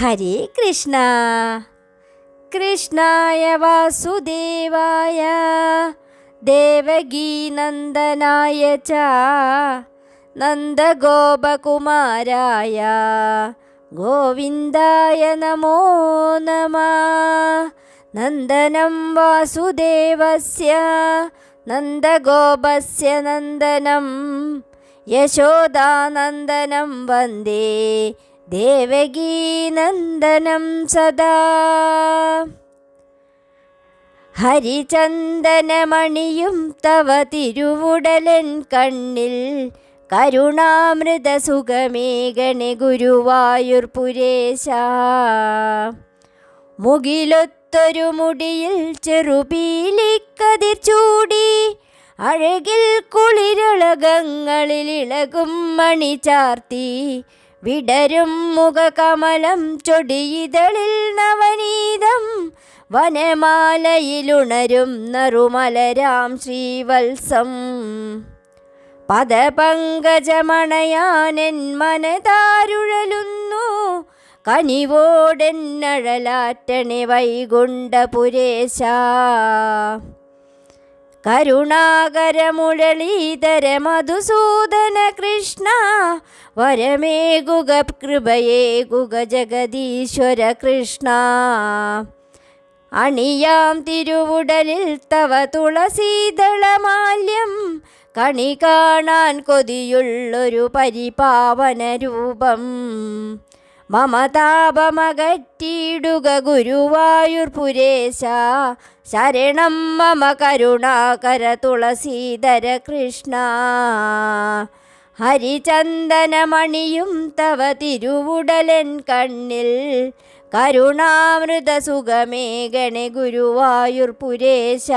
ഹരേ കൃഷ്ണ. കൃഷ്ണായ വാസുദേവായ ദേവഗീനന്ദനായ ച നന്ദഗോപകുമാരായ ഗോവിന്ദായ നമോ നമ. നന്ദനം വാസുദേവസ്യ നന്ദഗോപസ്യ നന്ദനം യശോദാനന്ദനം വന്ദേ ദേവകീനന്ദനം സദാ. ഹരിചന്ദനമണിയും തവ തിരുവുടലൻ കണ്ണിൽ കരുണാമൃത സുഖമേകണെ ഗുരുവായൂർ മുകിലൊത്തൊരു മുടിയിൽ ചെറുപീലിക്കതിർ ചൂടി അഴകിൽ കുളിരളകങ്ങളിൽ ഇളകും മണി ചാർത്തി വിടരും മുഖകമലം ചൊടിയിതളിൽ നവനീതം. വനമാലയിലുണരും നറുമലരാം ശ്രീവത്സം. പദപങ്കജമണയാനെൻ മനതാരുഴലുന്നു. കനിവോടെന്നഴലാറ്റണി വൈകുണ്ഠപുരേശ. കരുണാകരമുരളീധര മധുസൂദന കൃഷ്ണ വരമേകുക കൃപയേകുക ജഗദീശ്വര കൃഷ്ണ. അണിയാം തിരുവുടലിൽ തവ തുളസീതളമാല്യം കണി കാണാൻ കൊതിയുള്ളൊരു പരിപാവന രൂപം. മമതാപമകറ്റിയിടുക ഗുരുവായൂർ പുരേശ. ശരണം മമ കരുണാകര തുളസീധര കൃഷ്ണ. ഹരിചന്ദനമണിയും തവ തിരുവുടലൻ കണ്ണിൽ കരുണാമൃത സുഖമേ ഗണേ ഗുരുവായൂർ പുരേശ.